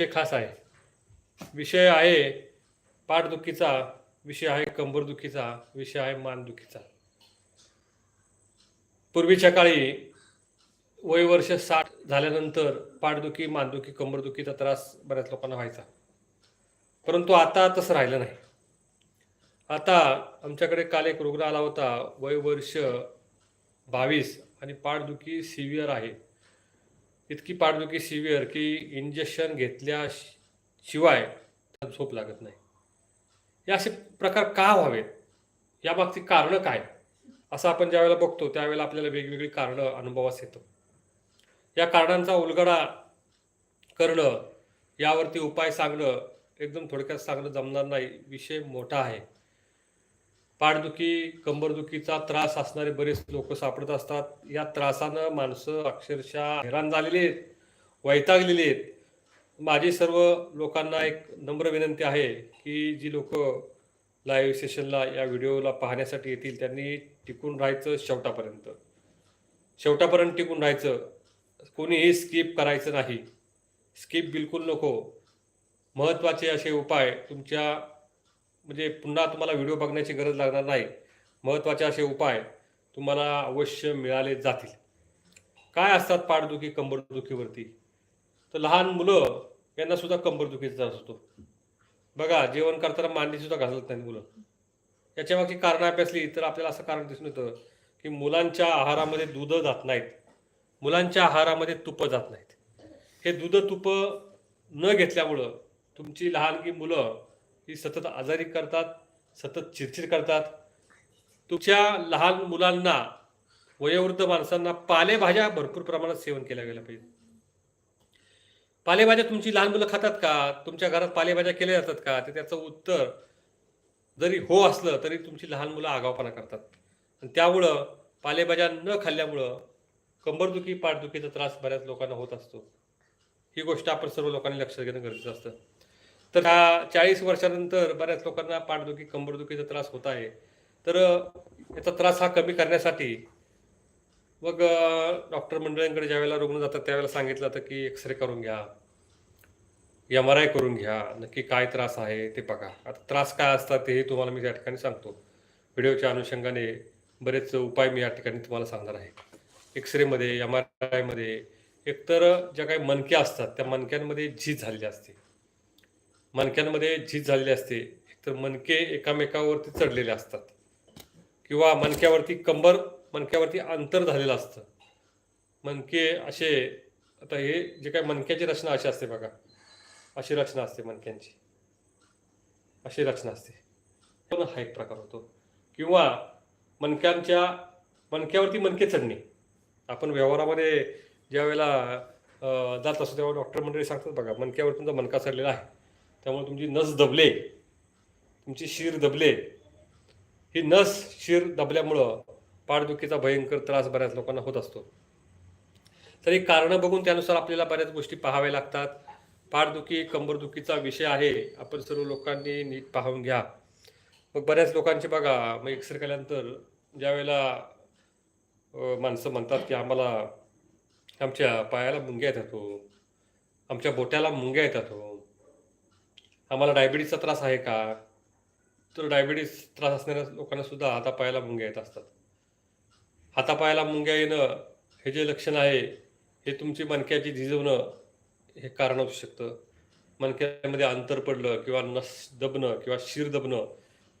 विषय खास आहे. विषय आहे पाठदुखीचा विषय आहे कंबरदुखीचा विषय आहे मानदुखीचा. पूर्वीच्या काळी वय वर्ष साठ झाल्यानंतर पाठदुखी मानदुखी कंबरदुखीचा त्रास बऱ्याच लोकांना व्हायचा. परंतु आता तसं राहिलं नाही. आता आमच्याकडे काल एक रुग्ण आला होता वय वर्ष बावीस आणि पाठदुखी सिव्हिअर आहे. इतकी पाठदुखी सिव्हिअर की इंजेक्शन घेतल्याशिवाय त्याला झोप लागत नाही. हे असे प्रकार का व्हावेत? यामागची कारणं काय? असं आपण ज्यावेळेला बघतो त्यावेळेला आपल्याला वेगवेगळी कारणं अनुभवास येतं. या कारणांचा उलगडा करणं यावरती उपाय सांगणं एकदम थोडक्यात सांगणं जमणार नाही. विषय मोठा आहे. पाठदुखी कंबरदुखीचा त्रास असणारे बरेच लोक सापडत असतात. या त्रासानं माणसं अक्षरशः हैराण झालेली आहेत वैतागलेली आहेत. माझी सर्व लोकांना एक नम्र विनंती आहे की जी लोक लाईव्ह सेशनला या व्हिडिओला पाहण्यासाठी येतील त्यांनी टिकून राहायचं शेवटापर्यंत. शेवटापर्यंत टिकून राहायचं. कोणीही स्किप करायचं नाही. स्किप बिलकुल नको. महत्त्वाचे असे उपाय तुमच्या म्हणजे पुन्हा तुम्हाला व्हिडिओ बघण्याची गरज लागणार नाही. महत्त्वाचे असे उपाय तुम्हाला अवश्य मिळाले जातील. काय असतात पाठदुखी कंबरदुखीवरती? तर लहान मुलं यांना सुद्धा कंबरदुखीचा त्रास होतो. बघा जेवण करताना मांडी सुद्धा नाही मुलं. याच्या मागची कारणं अभ्यासली तर आपल्याला असं कारण दिसून येतं की मुलांच्या आहारामध्ये दूध जात नाहीत. मुलांच्या आहारामध्ये तुपं जात नाहीत. हे दूध तुपं न घेतल्यामुळं तुमची लहानगी मुलं ही सतत आजारी करतात सतत चिडचिड करतात. तुमच्या लहान मुलांना वयोवृद्ध माणसांना पालेभाज्या भरपूर प्रमाणात सेवन केल्या गेल्या पाहिजे पालेभाज्या तुमची लहान मुलं खातात का? तुमच्या घरात पालेभाज्या केल्या जातात का? तर त्याचं उत्तर जरी हो असलं तरी तुमची लहान मुलं आगावपणा करतात. आणि त्यामुळं पालेभाज्या न खाल्ल्यामुळं कंबरदुखी पाठदुखीचा त्रास बऱ्याच लोकांना होत असतो. ही गोष्ट आपण सर्व लोकांनी लक्षात घेणं गरजेचं असतं. तर ह्या चाळीस वर्षानंतर बऱ्याच लोकांना पाठदुखी कंबरदुखीचा त्रास होत आहे. तर याचा त्रास हा कमी करण्यासाठी मग डॉक्टर मंडळींकडे ज्यावेळेला रुग्ण जातात त्यावेळेला सांगितलं जातं की एक्सरे करून घ्या. एम आर आय करून घ्या. नक्की काय त्रास आहे ते बघा. आता त्रास काय असतात तेही तुम्हाला मी या ठिकाणी सांगतो. व्हिडिओच्या अनुषंगाने बरेच उपाय मी या ठिकाणी तुम्हाला सांगणार आहे. एक्सरेमध्ये एम आर आयमध्ये एकतर ज्या काही मनक्या असतात त्या मनक्यांमध्ये झीज झालेली असते. मणक्यांमध्ये झीज झालेली असते. तर मणके एकामेकावरती चढलेले असतात. किंवा मणक्यावरती कंबर मणक्यावरती अंतर झालेलं असतं. मणके असे आता हे जे काय मणक्याची रचना अशी असते बघा. अशी रचना असते मणक्यांची. अशी रचना असते. पण हा एक प्रकार होतो. किंवा मणक्यांच्या मणक्यावरती मणके चढणे. आपण व्यवहारामध्ये ज्या वेळेला जात असतो तेव्हा डॉक्टर मंडळी सांगतात बघा मणक्यावर तुमचा मणका चढलेला आहे. त्यामुळे तुमची नस दबले. तुमची शिर दबले. ही नस शिर दबल्यामुळं पाठदुखीचा भयंकर त्रास बऱ्याच लोकांना होत असतो. तर ही कारणं बघून त्यानुसार आपल्याला बऱ्याच गोष्टी पाहाव्या लागतात. पाठदुखी कंबरदुखीचा विषय आहे. आपण सर्व लोकांनी नीट पाहून घ्या. मग बऱ्याच लोकांचे बघा मग एक्सरे केल्यानंतर ज्यावेळेला माणसं म्हणतात की आम्हाला आमच्या पायाला मुंग्या येतात हो. आमच्या बोट्याला मुंग्या येतात हो. आम्हाला डायबिटीसचा त्रास आहे का? तर डायबिटीस त्रास असणाऱ्या लोकांना सुद्धा हातापायाला मुंग्या येत असतात. हातापायाला मुंग्या येणं हे जे लक्षण आहे हे तुमची मणक्याची झिजवणं हे कारण असू शकतं. मणक्यामध्ये अंतर पडलं किंवा नस दबणं किंवा शिर दबणं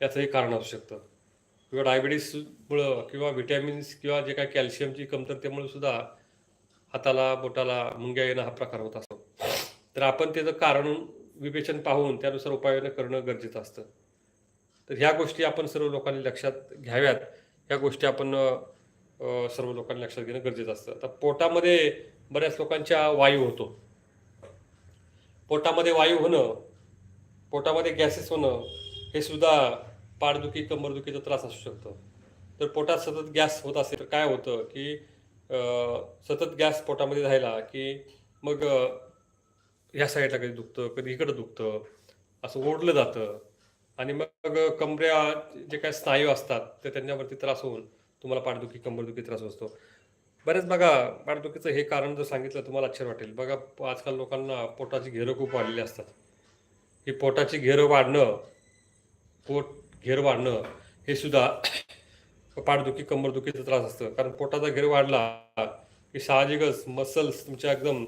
याचंही कारण असू शकतं. किंवा डायबिटीसमुळं किंवा व्हिटॅमिन्स किंवा जे काय कॅल्शियमची कमतरतेमुळे सुद्धा हाताला बोटाला मुंग्या येणं हा प्रकार होत असतो. तर आपण त्याचं कारण विवेचन पाहून त्यानुसार उपाययोजना करणं गरजेचं असतं. तर ह्या गोष्टी आपण सर्व लोकांनी लक्षात घ्याव्यात. ह्या गोष्टी आपण सर्व लोकांनी लक्षात घेणं गरजेचं असतं. आता पोटामध्ये बऱ्याच लोकांच्या वायू होतो. पोटामध्ये वायू होणं पोटामध्ये गॅसेस होणं हे सुद्धा पाठदुखी कंबरदुखीचा त्रास असू शकतो. तर पोटात सतत गॅस होत असेल तर काय होतं की सतत गॅस पोटामध्ये राहिला की मग ह्या साईडला कधी दुखतं कधी इकडं दुखतं असं ओढलं जातं. आणि मग कमऱ्या जे काही स्नायू असतात ते त्यांच्यावरती त्रास होऊन तुम्हाला पाठदुखी कंबरदुखी त्रास असतो. बरेच बघा पाठदुखीचं हे कारण जर सांगितलं तुम्हाला आश्चर्य वाटेल. बघा आजकाल लोकांना पोटाची घेरं खूप वाढलेली असतात. ही पोटाची घेरं वाढणं पोट घेर वाढणं हे सुद्धा पाठदुखी कंबरदुखीचा त्रास असतं. कारण पोटाचा घेर वाढला की साहजिकच मसल्स तुमच्या एकदम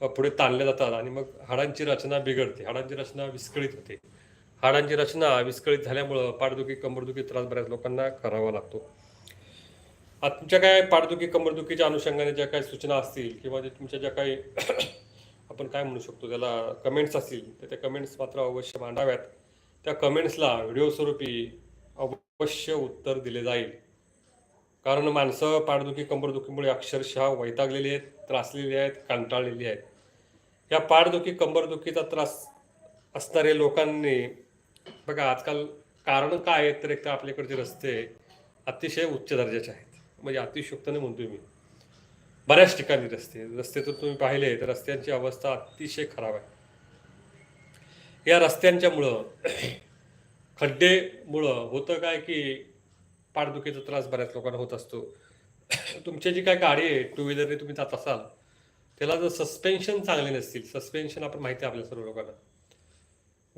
पुढे ताणले जातात आणि मग हाडांची रचना बिघडते हाडांची रचना विस्कळीत होते. हाडांची रचना विस्कळीत झाल्यामुळं पाठदुखी कंबरदुखी त्रास बऱ्याच लोकांना करावा लागतो. आता तुमच्या काय पाठदुखी कंबरदुखीच्या अनुषंगाने ज्या काही सूचना असतील किंवा जे तुमच्या ज्या काही आपण काय म्हणू शकतो त्याला कमेंट्स असतील तर त्या कमेंट्स मात्र अवश्य मांडाव्यात. त्या कमेंट्सला व्हिडिओ स्वरूपी अवश्य उत्तर दिले जाईल. कारण माणसं पाठदुखी कंबरदुखीमुळे अक्षरशः वैतागलेली आहेत त्रासलेली आहेत कंटाळलेली आहेत. या पाठदुखी कंबरदुखीचा त्रास असणारे लोकांनी बघा आजकाल कारण काय आहेत तर एक तर आपल्याकडचे रस्ते अतिशय उच्च दर्जाचे आहेत. म्हणजे अतिशयोक्तने म्हणतोय मी. बऱ्याच ठिकाणी रस्ते रस्ते तर तुम्ही पाहिले तर रस्त्यांची अवस्था अतिशय खराब आहे. या रस्त्यांच्यामुळं खड्डेमुळं होतं काय की पाठदुखीचा त्रास बऱ्याच लोकांना होत असतो. तुमची जी काय गाडी आहे टू व्हीलरने तुम्ही जात असाल त्याला जर सस्पेन्शन चांगले नसतील सस्पेन्शन आपण माहिती आहे आपल्या सर्व लोकांना.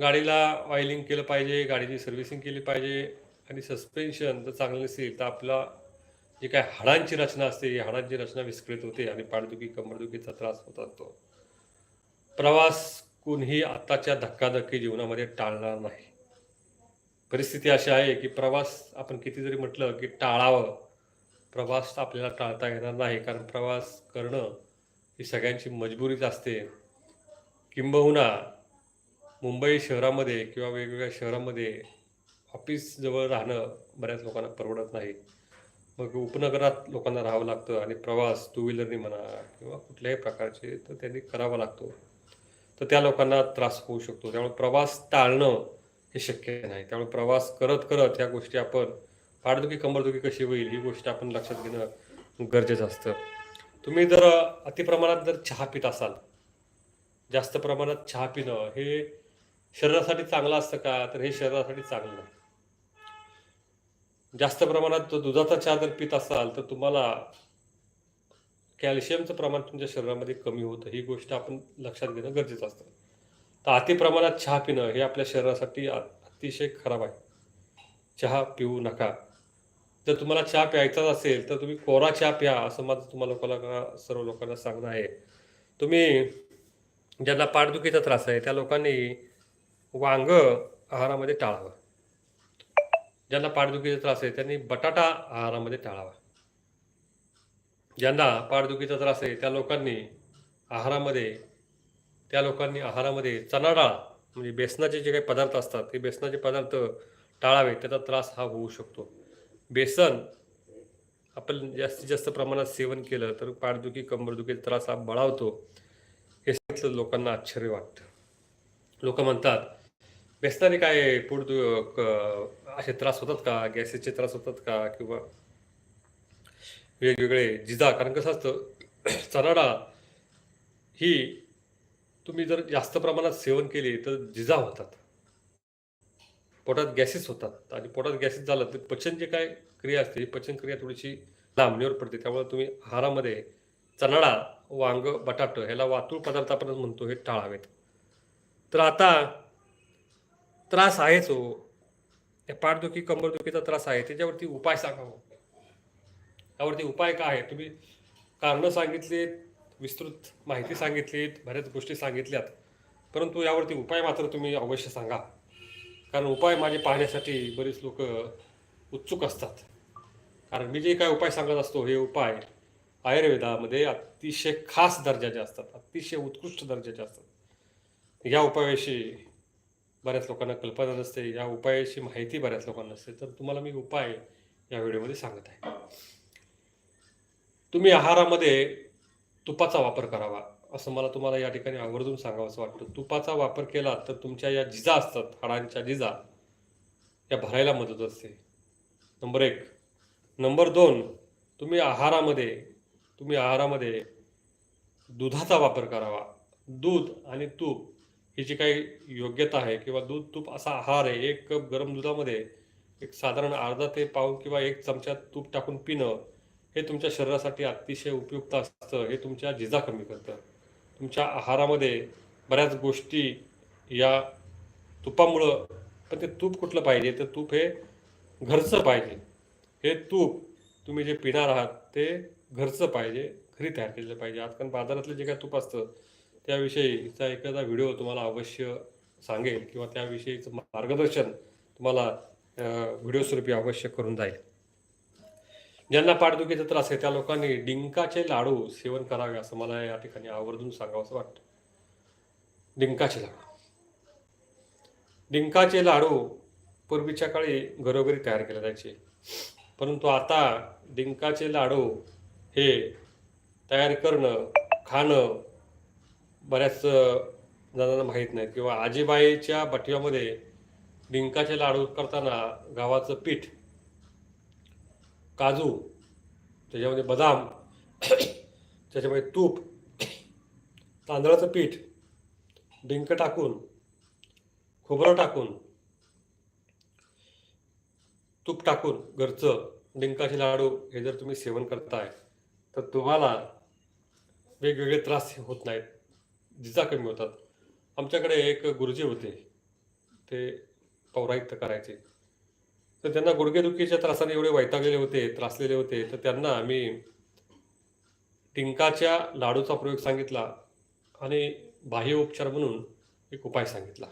गाडीला ऑइलिंग केलं पाहिजे गाडीची सर्व्हिसिंग केली पाहिजे आणि सस्पेन्शन जर चांगलं नसेल तर आपला जी काय हाडांची रचना असते ही हाडांची रचना विस्कळीत होते आणि पाठदुखी कमरदुखीचा त्रास होत असतो. प्रवास कोणीही आताच्या धक्काधक्की जीवनामध्ये टाळणार नाही. परिस्थिती अशी आहे की प्रवास आपण किती जरी म्हटलं की टाळावं प्रवास आपल्याला टाळता येणार नाही. कारण प्रवास करणं ही सगळ्यांची मजबुरीच असते. किंबहुना मुंबई शहरामध्ये किंवा वेगवेगळ्या शहरामध्ये ऑफिसजवळ राहणं बऱ्याच लोकांना परवडत नाही. मग उपनगरात लोकांना राहावं लागतं आणि प्रवास टू व्हीलरनी म्हणा किंवा कुठल्याही प्रकारचे तर त्यांनी करावा लागतो. तर त्या लोकांना त्रास होऊ शकतो. त्यामुळे प्रवास टाळणं हे शक्य नाही. त्यामुळे प्रवास करत करत ह्या गोष्टी आपण पाठदुखी कंबरदुखी कशी होईल ही गोष्ट आपण लक्षात घेणं गरजेचं असतं. तुम्ही जर अतिप्रमाणात जर चहा पित असाल जास्त प्रमाणात चहा पिणं हे शरीरासाठी चांगलं असतं का? तर हे शरीरासाठी चांगलं नाही. जास्त प्रमाणात दुधाचा चहा जर पित असाल तर तुम्हाला कॅल्शियमचं प्रमाण तुमच्या शरीरामध्ये कमी होतं. ही गोष्ट आपण लक्षात घेणं गरजेचं असतं. तर अति प्रमाणात चहा पिणं हे आपल्या शरीरासाठी अतिशय खराब आहे. चहा पिऊ नका. जर तुम्हाला चहा प्यायचाच असेल तर तुम्ही कोरा चहा प्या असं माझं तुम्हाला लोकांना सर्व लोकांना सांगणं आहे. तुम्ही ज्यांना पाठदुखीचा त्रास आहे त्या लोकांनी वांग आहारामध्ये टाळावं. ज्यांना पाठदुखीचा त्रास आहे त्यांनी बटाटा आहारामध्ये टाळावा. ज्यांना पाठदुखीचा त्रास आहे त्या लोकांनी आहारामध्ये त्या लोकांनी आहारामध्ये चणा डाळ म्हणजे बेसनाचे जे काही पदार्थ असतात ते बेसनाचे पदार्थ टाळावे त्याचा त्रास हा होऊ शकतो. बेसन आपण जास्तीत जास्त प्रमाणात सेवन केलं तर पाठदुखी कंबरदुखीचा त्रास हा बळावतो. हे सांगितलं लोकांना आश्चर्य वाटतं. लोक म्हणतात बेसनाने काय पोट क- असे त्रास होतात का? गॅसेसचे त्रास होतात का? किंवा वेगवेगळे जिजा कारण कसं असतं चणाडा ही तुम्ही जर जास्त प्रमाणात सेवन केले तर जिजा होतात. पोटात गॅसेस होतात. आणि पोटात गॅसेस झालं तर पचन जे काय क्रिया असते ही पचन क्रिया थोडीशी लांबणीवर पडते. त्यामुळे तुम्ही आहारामध्ये चणाडा वांग बटाट ह्याला वातूळ पदार्थ आपण म्हणतो हे टाळावेत. तर आता त्रास आहेच हो या पाठदुखी कंबरदुखीचा त्रास आहे. त्याच्यावरती उपाय सांगा हो. त्यावरती उपाय काय आहे? तुम्ही कारणं सांगितली विस्तृत माहिती सांगितली बऱ्याच गोष्टी सांगितल्यात. परंतु यावरती उपाय मात्र तुम्ही अवश्य सांगा. कारण उपाय माझे पाहण्यासाठी बरेच लोक उत्सुक असतात. कारण मी जे काय उपाय सांगत असतो हे उपाय आयुर्वेदामध्ये अतिशय खास दर्जाचे असतात अतिशय उत्कृष्ट दर्जाचे असतात. या उपायाविषयी बऱ्याच लोकांना कल्पना नसते या उपायाची माहिती बऱ्याच लोकांना नसते. तर तुम्हाला मी उपाय या व्हिडिओमध्ये सांगत आहे. तुम्ही आहारामध्ये तुपाचा वापर करावा असं मला तुम्हाला या ठिकाणी आवर्जून सांगावंसं वाटतं. तुपाचा वापर केला तर तुमच्या या जिजा असतात हाडांच्या जिजा या भरायला मदत असते. नंबर एक. नंबर दोन तुम्ही आहारामध्ये तुम्ही आहारामध्ये दुधाचा वापर करावा. दूध आणि तूप ही जी काही योग्यता आहे किंवा दूध तूप असा आहार आहे एक कप गरम दुधामध्ये एक साधारण अर्धा ते पाऊन किंवा एक चमचा तूप टाकून पिणं हे तुमच्या शरीरासाठी अतिशय उपयुक्त असतं. हे तुमच्या जिजा कमी करतं. तुमच्या आहारामध्ये बऱ्याच गोष्टी या तुपामुळं पण ते तूप कुठलं पाहिजे? तर तूप हे घरचं पाहिजे. हे तूप तुम्ही जे पिणार आहात ते घरचं पाहिजे. घरी तयार केलेलं पाहिजे. आजकाल बाजारातलं जे काय तूप असतं त्याविषयीचा एखादा व्हिडिओ तुम्हाला अवश्य सांगेल किंवा त्याविषयीचं मार्गदर्शन तुम्हाला व्हिडिओ स्वरूपी अवश्य करून जाईल. ज्यांना पाठदुखीचा त्रास आहे त्या लोकांनी डिंकाचे लाडू सेवन करावे असं मला या ठिकाणी आवर्जून सांगावं असं वाटतं. डिंकाचे लाडू. डिंकाचे लाडू पूर्वीच्या काळी घरोघरी तयार केले जायचे. परंतु आता डिंकाचे लाडू हे तयार करणं खाणं बऱ्याच जणांना माहीत नाही किंवा आजीबाईच्या बटव्यामध्ये डिंकाचे लाडू करताना गव्हाचं पीठ काजू त्याच्यामध्ये बदाम त्याच्यामध्ये तूप तांदळाचं पीठ डिंक टाकून खोबरं टाकून तूप टाकून घरचं डिंकाचे लाडू हे जर तुम्ही सेवन करताय तर तुम्हाला वेगवेगळे त्रास होत नाहीत जिजा कमी होतात. आमच्याकडे एक गुरुजी होते ते पौराहित्य करायचे. तर त्यांना गुडघेदुखीच्या त्रासाने एवढे वैतागलेले होते त्रासलेले होते. तर त्यांना आम्ही टिंकाच्या लाडूचा प्रयोग सांगितला आणि बाह्य उपचार म्हणून एक उपाय सांगितला.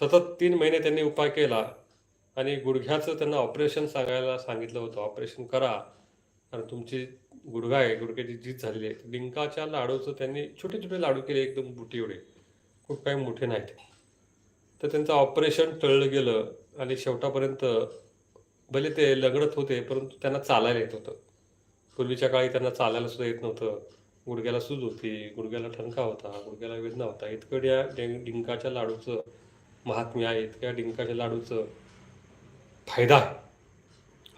सतत तीन महिने त्यांनी उपाय केला आणि गुडघ्याचं त्यांना ऑपरेशन सांगायला सांगितलं होतं. ऑपरेशन करा. आणि तुमची गुडघा आहे गुडघ्याची जीत झालेली आहे. डिंकाच्या लाडूचं त्यांनी छोटे छोटे लाडू केले एकदम बुटी एवढे. खूप काही मोठे नाहीत. तर त्यांचं ऑपरेशन टळलं गेलं. आणि शेवटापर्यंत भले ते लगडत होते परंतु त्यांना चालायला येत होतं. पूर्वीच्या काळी त्यांना चालायला सुद्धा येत नव्हतं. गुडघ्याला सूज होती गुडघ्याला ठणका होता गुडघ्याला वेदना होता. इतकं या डिंकाच्या लाडूचं महात्म्य आहे इतक्या डिंकाच्या लाडूचं फायदा आहे.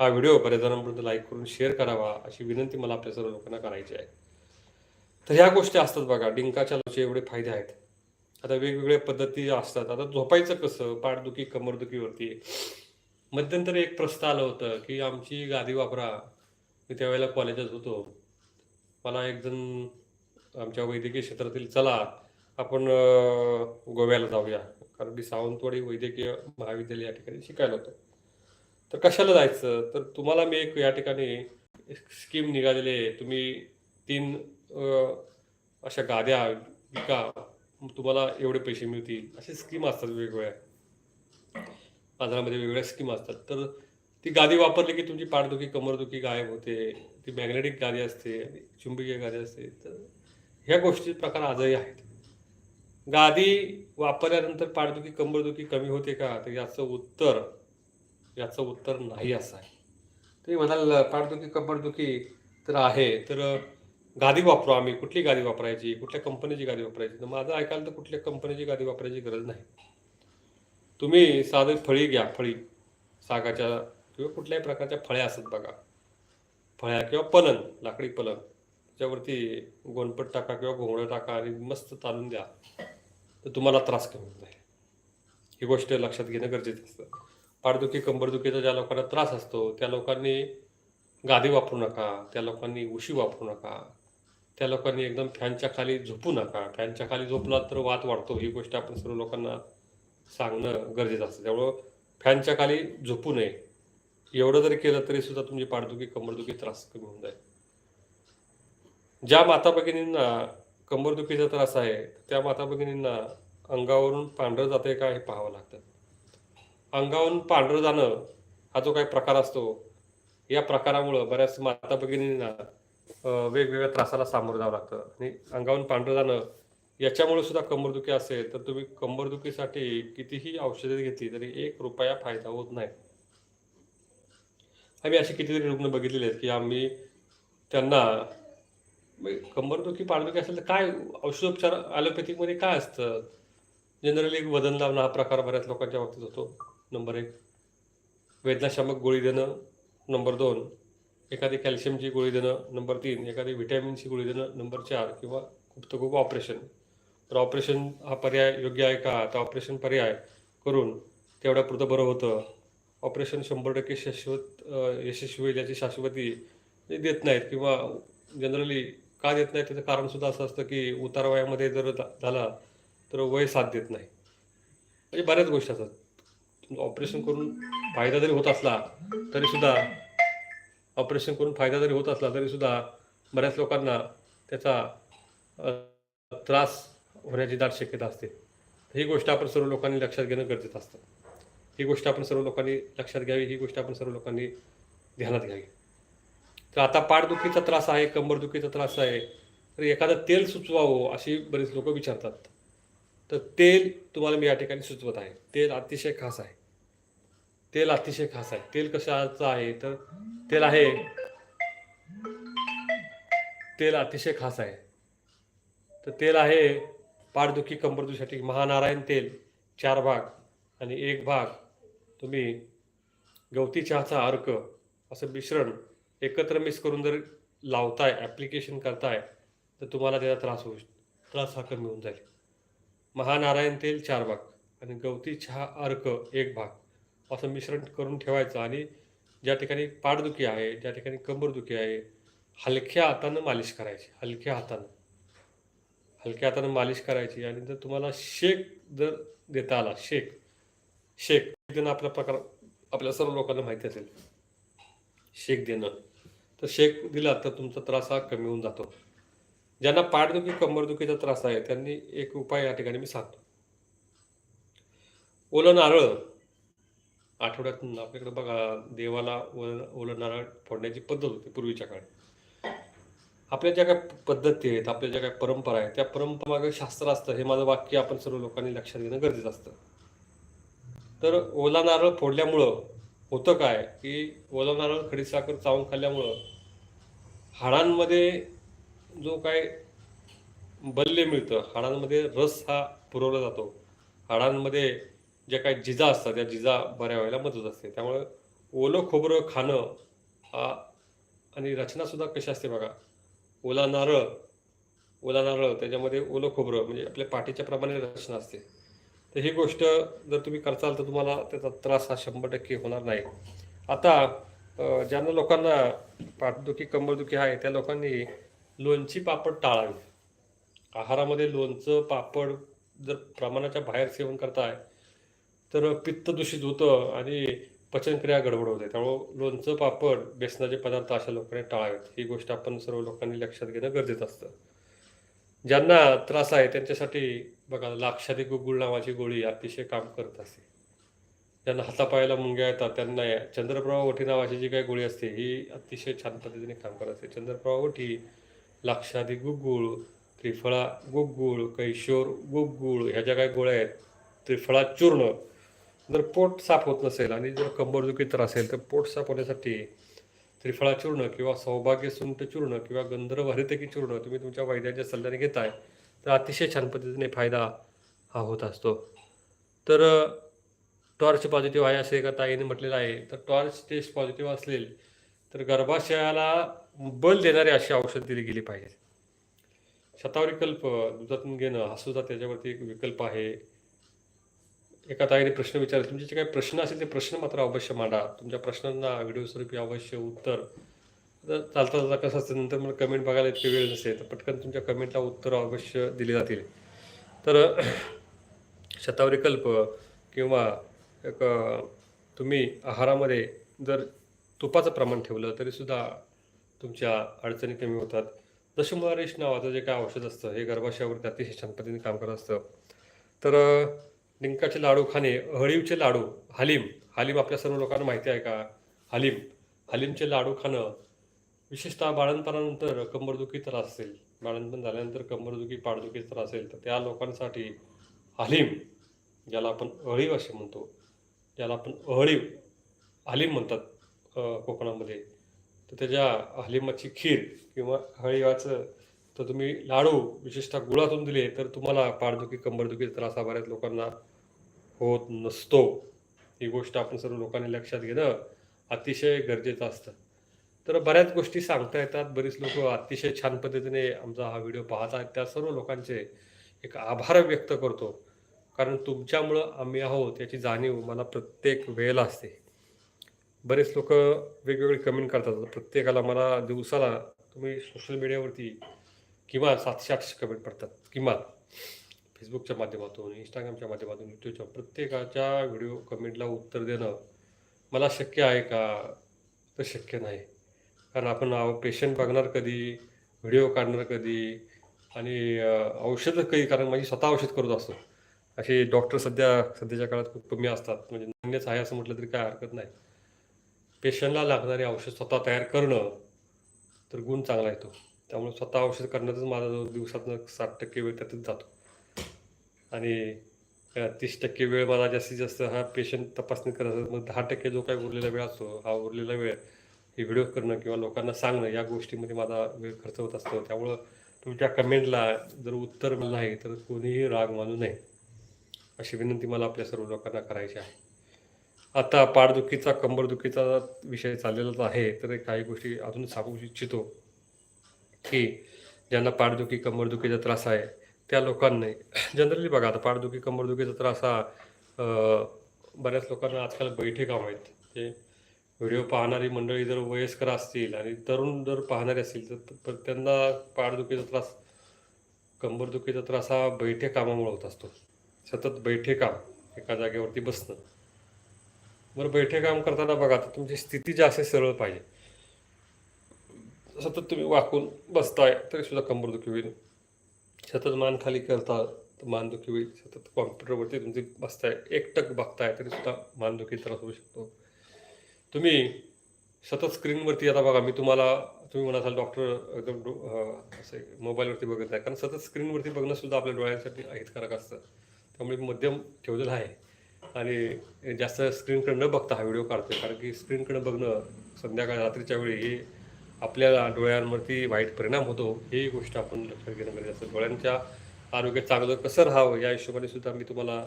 हा व्हिडिओ बऱ्याच जणांपर्यंत लाईक करून शेअर करावा अशी विनंती मला आपल्या सर्व लोकांना करायची आहे. तर ह्या गोष्टी असतात बघा डिंकाच्या लाडूचे एवढे फायदे आहेत. आता वेगवेगळ्या पद्धती असतात. आता झोपायचं कसं? पाठदुखी कमरदुखीवरती. मध्यंतरी एक प्रस्ताव आलं होतं की आमची गादी वापरा. मी त्यावेळेला कॉलेजात होतो. मला एक जण आमच्या वैद्यकीय क्षेत्रातील चला आपण गोव्याला जाऊया. कारण मी सावंतवाडी वैद्यकीय महाविद्यालय या ठिकाणी शिकायला होतो. तर कशाला जायचं? तर तुम्हाला मी एक या ठिकाणी स्कीम निघालेली आहे. तुम्ही तीन अशा गाद्या विका. तुम्हाला एवढे पैसे मिळतील. असे स्कीम असतात वेगवेगळ्या. बाजारामध्ये वेगवेगळ्या स्कीम असतात. तर ती गादी वापरली की तुमची पाठदुखी कमरदुखी गायब होते. ती मॅग्नेटिक गादी असते चुंबकीय गादी असते. तर ह्या गोष्टी प्रकार आजही आहेत. गादी वापरल्यानंतर पाठदुखी कंबरदुखी कमी होते का? तर याचं उत्तर याचं उत्तर नाही असं आहे. ते म्हणाल पाठदुखी कंबरदुखी तर आहे. तर गादी वापरू आम्ही कुठली गादी वापरायची कुठल्या कंपनीची गादी वापरायची? तर माझं ऐकायला तर कुठल्या कंपनीची गादी वापरायची गरज नाही. तुम्ही साधी फळी घ्या फळी सागाच्या किंवा कुठल्याही प्रकारच्या फळ्या असतात बघा. फळ्या किंवा पलंग लाकडी पलंग. त्याच्यावरती गोणपट टाका किंवा घोंगडं टाका आणि मस्त चालून द्या. तर तुम्हाला त्रास कमी होत नाही. ही गोष्ट लक्षात घेणं गरजेचं असतं. पाठदुखी कंबरदुखीचा ज्या लोकांना त्रास असतो त्या लोकांनी गादी वापरू नका त्या लोकांनी उशी वापरू नका. त्या लोकांनी एकदम फॅनच्या खाली झोपू नका. फॅनच्या खाली झोपला तर वात वाढतो. ही गोष्ट आपण सर्व लोकांना सांगणं गरजेचं असतं. त्यामुळं फॅनच्या खाली झोपू नये. एवढं जरी केलं तरी सुद्धा तुमची पाठदुखी कंबरदुखी त्रास कमी होऊन जाईल. ज्या माता भगिनींना कंबरदुखीचा त्रास आहे त्या माता भगिनींना अंगावरून पांढरं जाते का हे पाहावं लागतं. अंगावरून पांढरं जाणं हा जो काही प्रकार असतो या प्रकारामुळं बऱ्याच माता भगिनींना वेगवेगळ्या त्रासाला सामोरं जावं लागतं. आणि अंगावरून पांढरं जाणं याच्यामुळे सुद्धा कंबरदुखी असेल तर तुम्ही कंबरदुखीसाठी कितीही औषधे घेतली तरी एक रुपया फायदा होत नाही. आम्ही असे कितीतरी रुग्ण बघितलेले आहेत की आम्ही त्यांना म्हणजे कंबरदुखी पाठदुखी असेल तर काय औषधोपचार ॲलोपॅथिकमध्ये काय असतं? जनरली वजन लावणं हा प्रकार बऱ्याच लोकांच्या बाबतीत होतो. नंबर एक वेदनाशामक गोळी देणं. नंबर दोन एखादी कॅल्शियमची गोळी देणं नंबर तीन एखादी व्हिटॅमिनची गोळी देणं नंबर चार किंवा खूप तर खूप ऑपरेशन. तर ऑपरेशन हा पर्याय योग्य आहे का? तर ऑपरेशन पर्याय करून तेवढ्या पुरतं बरं होतं. ऑपरेशन शंभर टक्के शाश्वत यशस्वी होईल याची शाश्वती देत नाहीत किंवा जनरली का देत नाहीत? त्याचं कारणसुद्धा असं असतं की उतार वयामध्ये जर झाला तर वय साथ देत नाही. म्हणजे बऱ्याच गोष्टी असतात. ऑपरेशन करून फायदा जरी होत असला तरीसुद्धा ऑपरेशन करून फायदा जरी होत असला तरीसुद्धा बऱ्याच लोकांना त्याचा त्रास होण्याची दाट शक्यता असते. ही गोष्ट आपण सर्व लोकांनी लक्षात घेणं गरजेचं असतं. ही गोष्ट आपण सर्व लोकांनी लक्षात घ्यावी ही गोष्ट आपण सर्व लोकांनी ध्यानात घ्यावी. तर आता पाठदुखीचा त्रास आहे कंबरदुखीचा त्रास आहे तर एखादं तेल सुचवावं अशी बरीच लोक विचारतात. तर तेल तुम्हाला मी या ठिकाणी सुचवत आहे. तेल अतिशय खास आहे. तेल अतिशय खास आहे. तेल कशाचं आहे? तर तेल आहे. तेल अतिशय खास आहे. तर तेल आहे पाठदुखी कंबरदुखीसाठी महानारायण तेल चार भाग आणि एक भाग. तुम्ही गवती चहाचा अर्क असं मिश्रण एकत्र मिक्स करून जर लावताय ॲप्लिकेशन करताय तर तुम्हाला त्याचा त्रास होऊ त्रास हा कमी होऊन जाईल. महानारायण तेल चार भाग आणि गवती चहा अर्क एक भाग. असं मिश्रण करून ठेवायचं आणि ज्या ठिकाणी पाठदुखी आहे ज्या ठिकाणी कंबरदुखी आहे हलक्या हातानं मालिश करायची हलक्या हातानं. हलक्या हातानं मालिश करायची आणि जर तुम्हाला शेक जर देता आला शेक शेक देणं आपल्या प्रकार आपल्या सर्व लोकांना माहिती असेल. शेक देणं. तर शेक दिला तर तुमचा त्रास हा कमी होऊन जातो. ज्यांना पाठदुखी कंबरदुखीचा त्रास आहे त्यांनी एक उपाय या ठिकाणी मी सांगतो. ओलं नारळ आठवड्यातून आपल्याकडे बघा देवाला ओल ओलं नारळ फोडण्याची पद्धत होती पूर्वीच्या काळी. आपल्या ज्या काय पद्धती आहेत आपल्या ज्या काय परंपरा आहेत त्या परंपरामागे शास्त्र असतं. हे माझं वाक्य आपण सर्व लोकांनी लक्षात घेणं गरजेचं असतं. तर ओला नारळ फोडल्यामुळं होतं काय? की ओला नारळ खडीसाखर चावून खाल्ल्यामुळं हाडांमध्ये जो काय बल्ले मिळतं हाडांमध्ये रस हा पुरवला जातो. हाडांमध्ये ज्या काही जिजा असतात त्या जिजा बऱ्या व्हायला मदत असते. त्यामुळे ओलं खोबरं खाणं हा आणि रचनासुद्धा कशी असते बघा. ओला नारळ ओला नारळ त्याच्यामध्ये ओलं खोबरं म्हणजे आपल्या पाठीच्या प्रमाणे रचना असते. तर ही गोष्ट जर तुम्ही करचाल तर तुम्हाला त्याचा त्रास हा शंभर टक्के होणार नाही. आता ज्यांना लोकांना पाठदुखी कंबरदुखी आहे त्या लोकांनी लोणची पापड टाळावी. आहारामध्ये लोणचं पापड जर प्रमाणाच्या बाहेर सेवन करताय तर पित्त दूषित होतं आणि पचनक्रिया गडबड होते. त्यामुळं लोणचं पापड बेसनाचे पदार्थ अशा लोकांनी टाळावेत. ही गोष्ट आपण सर्व लोकांनी लक्षात घेणं गरजेचं असतं. ज्यांना त्रास आहे त्यांच्यासाठी बघा लाक्षादी गुगुळ नावाची गोळी अतिशय काम करत असते. ज्यांना हातापायाला मुंग्या येतात त्यांना चंद्रप्रभा ओठी नावाची जी काही गोळी असते ही अतिशय छान पद्धतीने काम करत असते. चंद्रप्रभा ओठी लाक्षादी गुगुळ त्रिफळा गुगुळ कैशोर गुगुळ ह्या ज्या काही गोळ्या आहेत त्रिफळा चूर्ण जर पोट साफ होत नसेल आणि जर कंबरदुखी तर असेल तर पोट साफ होण्यासाठी त्रिफळा चूर्ण किंवा सौभाग्य सुंठ चूर्ण किंवा गंधर्व हरितकी चूर्ण तुम्ही तुमच्या वैद्याच्या सल्ल्याने घेताय तर अतिशय छान पद्धतीने फायदा हा होत असतो. तर टॉर्च पॉझिटिव्ह आहे असे एका ताईने म्हटलेलं आहे. तर टॉर्च टेस्ट पॉझिटिव्ह असेल तर गर्भाशयाला बल देणारे अशी औषध दिली गेली पाहिजे. शतावरी कल्प दुधातून घेणं हा सुद्धा त्याच्यावरती एक विकल्प आहे. एका ताईने प्रश्न विचारले. तुमचे जे काही प्रश्न असेल ते प्रश्न मात्र अवश्य मांडा. तुमच्या प्रश्नांना व्हिडिओ स्वरूपी अवश्य उत्तर. चालता चालता कसं असतं नंतर मला कमेंट बघायला इतके वेळ नसेल तर पटकन तुमच्या कमेंटला उत्तर अवश्य दिली जातील. तर शतावरी कल्प किंवा एक तुम्ही आहारामध्ये जर तुपाचं प्रमाण ठेवलं तरीसुद्धा तुमच्या अडचणी कमी होतात. दशमुहारेश नावाचं जे काय औषध असतं हे गर्भाशयावरती अतिशय छान पद्धतीने काम करत असतं. तर डिंकाचे लाडू खाणे अळीवचे लाडू हालीम. हालीम आपल्या सर्व लोकांना माहिती आहे का? हालीम. हालीमचे लाडू खाणं विशेषतः बाळणपणानंतर कंबरदुखी त्रास असेल. बाळंतपण झाल्यानंतर कंबरदुखी पाठदुखी त्रास असेल तर त्या लोकांसाठी हालीम ज्याला आपण अळीव असे म्हणतो ज्याला आपण अळीव हालीम म्हणतात कोकणामध्ये. तर त्याच्या हलिमाची खीर किंवा हळीवाचं तर तुम्ही लाडू विशेषतः गुळातून दिले तर तुम्हाला पाठदुखी कंबरदुखी त्रास हा बऱ्याच लोकांना होत नसतो. ही गोष्ट आपण सर्व लोकांनी लक्षात घेणं अतिशय गरजेचं असतं. तर बऱ्याच गोष्टी सांगता येतात. बरीच लोक अतिशय छान पद्धतीने आमचा हा व्हिडिओ पाहत आहेत. त्या सर्व लोकांचे एक आभार व्यक्त करतो. कारण तुमच्यामुळं आम्ही आहोत याची जाणीव मला प्रत्येक वेळेला असते. बरेच लोक वेगवेगळे कमेंट करतात. प्रत्येकाला मला दिवसाला तुम्ही सोशल मीडियावरती किमान सातशे आठशे कमेंट पडतात. किमान फेसबुकच्या माध्यमातून इंस्टाग्रामच्या माध्यमातून यूट्यूबच्या प्रत्येकाच्या व्हिडिओ कमेंटला उत्तर देणं मला शक्य आहे का? तर शक्य नाही. कारण आपण पेशंट बघणार कधी व्हिडिओ काढणार कधी आणि औषधं कधी कारण माझी स्वतः औषध करत असतो. असे डॉक्टर सध्या सध्याच्या काळात खूप कमी असतात. म्हणजे नान्यच आहे असं म्हटलं तरी काय हरकत नाही. पेशंटला लागणारे औषध स्वतः तयार करणं तर गुण चांगला येतो त्यामुळे स्वतः औषध करण्यातच माझा जो दिवसातनं साठ टक्के वेळ त्यातच जातो. आणि तीस टक्के वेळ मला जास्तीत जास्त हा पेशंट तपासणी करायचा मग दहा टक्के जो काही उरलेला वेळ असतो हा उरलेला वेळ हे व्हिडिओ करणं किंवा लोकांना सांगणं या गोष्टीमध्ये माझा वेळ खर्च होत असतो. त्यामुळं तुमच्या कमेंटला जर उत्तर मिळालं नाही तर कोणीही राग मानू नये. अशी विनंती मला आपल्या सर्व लोकांना करायची आहे. आता पाठदुखीचा कंबरदुखीचा विषय चाललेलाच आहे तर काही गोष्टी अजून सांगू इच्छितो. की ज्यांना पाठदुखी कंबरदुखीचा त्रास आहे त्या लोकांनी जनरली बघा आता पाठदुखी कंबरदुखीचा त्रास हा अं, बऱ्याच लोकांना आजकाल बैठे काम आहेत. ते व्हिडिओ पाहणारी मंडळी जर वयस्कर असतील आणि तरुण जर पाहणारे असतील तर त्यांना पाठदुखीचा त्रास कंबरदुखीचा त्रास हा बैठे कामामुळे होत असतो. सतत बैठे काम एका जागेवरती बसणं. बरं बैठे काम करताना बघा तर तुमची स्थिती जास्त असे सरळ पाहिजे. सतत तुम्ही वाकून बसताय तरी सुद्धा कंबरदुखी होईल. सतत मान खाली करता तर मानदुखी होईल. सतत कॉम्प्युटरवरती तुमची बसताय एकटक बघताय तरी सुद्धा मानदुखी त्रास होऊ शकतो. तुम्ही सतत स्क्रीनवरती आता बघा मी तुम्हाला तुम्ही म्हणाल डॉक्टर एकदम डो- असे मोबाईलवरती बघत नाही. कारण सतत स्क्रीनवरती बघणं सुद्धा आपल्या डोळ्यांसाठी अहितकारक असतं. त्यामुळे मध्यम ठेवलेलं आहे. आणि जास्त स्क्रीनकडे न बघता हा व्हिडिओ काढतो कारण की स्क्रीनकडे बघणं संध्याकाळ रात्रीच्या वेळी हे आपल्या डोळ्यांवरती वाईट परिणाम होतो ही गोष्ट आपण लक्षात घेणं गरजेचं असतं डोळ्यांच्या आरोग्य चांगलं कसं राहावं या हिशोबाने सुद्धा मी तुम्हाला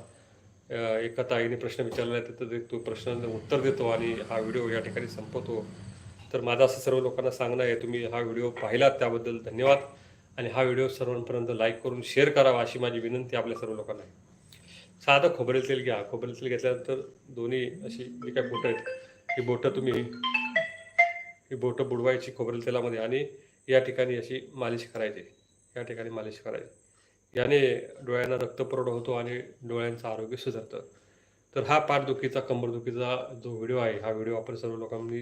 एका ताईने प्रश्न विचारला आहे तर तो प्रश्न उत्तर देतो आणि हा व्हिडिओ या ठिकाणी संपवतो. तर माझं असं सर्व लोकांना सांगणं आहे तुम्ही हा व्हिडिओ पाहिलात त्याबद्दल धन्यवाद. आणि हा व्हिडिओ सर्वांपर्यंत लाईक करून शेअर करावा अशी माझी विनंती आपल्या सर्व लोकांना आहे. साधं खोबरेल तेल घ्या. खोबरेल तेल घेतल्यानंतर दोन्ही अशी जी काही बोटं आहेत ही बोटं तुम्ही ही बोटं बुडवायची खोबरेल तेलामध्ये आणि या ठिकाणी अशी मालिश करायची. या ठिकाणी मालिश करायची. याने डोळ्यांना रक्तपुरवठा होतो आणि डोळ्यांचं आरोग्य सुधारतं. तर हा पाठदुखीचा कंबरदुखीचा जो व्हिडिओ आहे हा व्हिडिओ आपण सर्व लोकांनी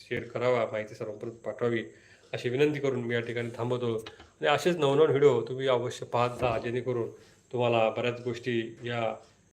शेअर करावा माहिती सर्वांपर्यंत पाठवावी अशी विनंती करून मी या ठिकाणी थांबवतो. आणि असेच नवनवन व्हिडिओ तुम्ही अवश्य पाहत जा जेणेकरून तुम्हाला बऱ्याच गोष्टी या